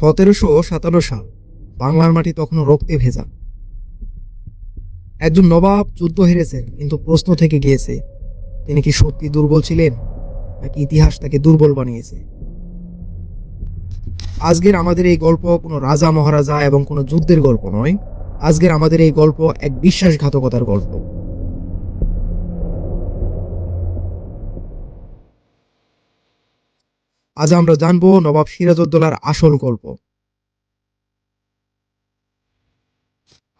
সতেরোশো সাতান্ন সাল, বাংলার মাটি তখনও রক্তে ভেজা। একজন নবাব যুদ্ধ হেরেছেন, কিন্তু প্রশ্ন থেকে গিয়েছে, তিনি কি সত্যি দুর্বল ছিলেন, নাকি ইতিহাস তাকে দুর্বল বানিয়েছে? আজকের আমাদের এই গল্প কোনো রাজা, মহারাজা এবং কোনো যুদ্ধের গল্প নয়। আজকের আমাদের এই গল্প এক বিশ্বাসঘাতকতার গল্প। আজ আমরা জানব নবাব সিরাজউদ্দৌলার আসল গল্প।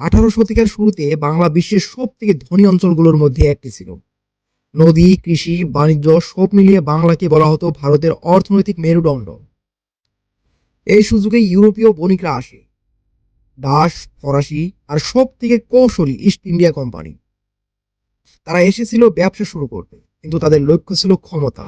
আঠারো শতিকার শুরুতে বাংলা বিশ্বের সব থেকে ধনী অঞ্চলগুলোর মধ্যে একটি ছিল। নদী, কৃষি, বাণিজ্য সব মিলিয়ে বাংলাকে বলা হতো ভারতের অর্থনৈতিক মেরুদণ্ড। এই সুযোগে ইউরোপীয় বণিকরা আসে। দাস, ফরাসি আর সব থেকে কৌশলী ইস্ট ইন্ডিয়া কোম্পানি। তারা এসেছিল ব্যবসা শুরু করতে, কিন্তু তাদের লক্ষ্য ছিল ক্ষমতা।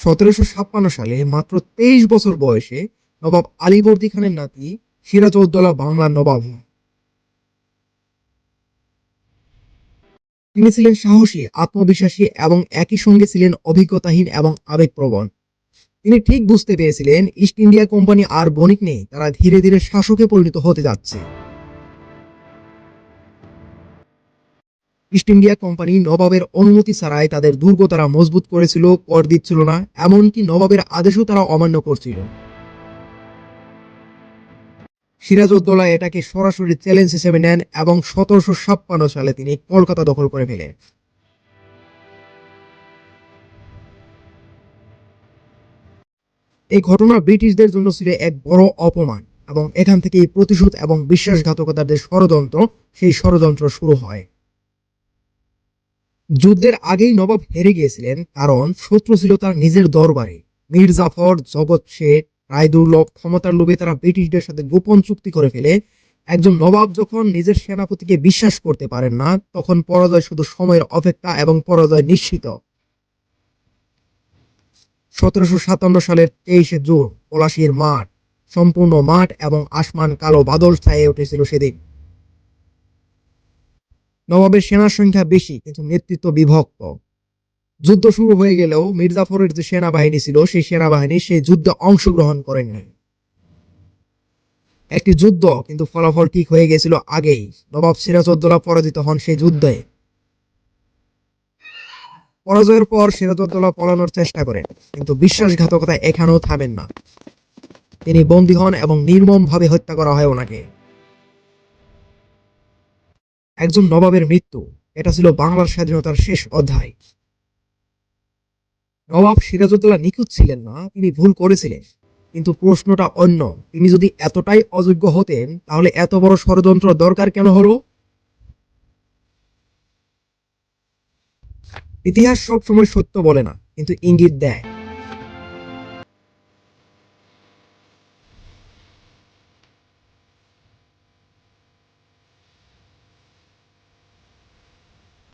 সতেরোশো ছাপ্পান্ন সালে মাত্র তেইশ বছর বয়সে নবাব আলীবর্দী খানের নাতি সিরাজউদ্দৌলা বাংলার নবাব হন। তিনি ছিলেন সাহসী, আত্মবিশ্বাসী এবং একই সঙ্গে ছিলেন অভিজ্ঞতাহীন এবং আবেগপ্রবণ তিনি ঠিক বুঝতে পেরেছিলেন, ইস্ট ইন্ডিয়া কোম্পানি আর বণিক নেই, তারা ধীরে ধীরে শাসকে পরিণত হতে যাচ্ছে ইস্ট ইন্ডিয়া কোম্পানি নবাবের অনুমতি ছাড়াই তাদের দুর্গ তারা মজবুত করেছিল, কর দিচ্ছিল না, এমনকি নবাবের আদেশও তারা অমান্য করছিল। সিরাজউদ্দৌলা এটাকে সরাসরি চ্যালেঞ্জ হিসেবে নেন এবং সতেরোশো ছাপ্পান্ন সালে তিনি কলকাতা দখল করে ফেলেন। এই ঘটনা ব্রিটিশদের জন্য ছিল এক বড় অপমান এবং এখান থেকেই প্রতিশোধ এবং বিশ্বাসঘাতকতার যে ষড়যন্ত্র, সেই ষড়যন্ত্র শুরু হয়। যুদ্ধের আগেই নবাব হেরে গিয়েছিলেন, কারণ শত্রু ছিল তার নিজের দরবারে। মীর জাফর, জগৎ শেখ রায়দুর্লভ ক্ষমতার লোভে তারা ব্রিটিশদের সাথে গোপন চুক্তি করে ফেলে। একজন নবাব যখন নিজের সেনাপতিকে বিশ্বাস করতে পারেন না, তখন পরাজয় শুধু সময়ের অপেক্ষা এবং পরাজয় নিশ্চিত। সতেরোশো সাতান্ন সালের তেইশে জুন, পলাশির মাঠ, সম্পূর্ণ মাঠ এবং আসমান কালো বাদল ছায়ে উঠেছিল সেদিন। নবাবের সেনার সংখ্যা বেশি, কিন্তু নেতৃত্ব বিভক্ত। যুদ্ধ শুরু হয়ে গেলেও মির্জাফরের যে সেনাবাহিনী ছিল, সেই সেনাবাহিনী সেই যুদ্ধে অংশগ্রহণ করেননি একটি যুদ্ধ কিন্তু ফলাফল ঠিক হয়ে গেছিল আগেই। নবাব সিরাজউদ্দৌলা পরাজিত হন সেই যুদ্ধে। পরাজয়ের পর সিরাজউদ্দৌলা পলানোর চেষ্টা করেন, কিন্তু বিশ্বাসঘাতকতা এখানেও থামেন না। তিনি বন্দী হন এবং নির্মমভাবে হত্যা করা হয় ওনাকে। একজন নবাবের মৃত্যু। এটা ছিল বাংলার স্বাধীনতার শেষ অধ্যায়। নবাব সিরাজউদ্দৌলা নিখুঁত ছিলেন না, তিনি ভুল করেছিলেন। কিন্তু প্রশ্নটা অন্য, তিনি যদি এতটাই অযোগ্য হতেন, তাহলে এত বড় ষড়যন্ত্র দরকার কেন হলো? ইতিহাস সবসময় সত্য বলে না, কিন্তু ইঙ্গিত দেয়।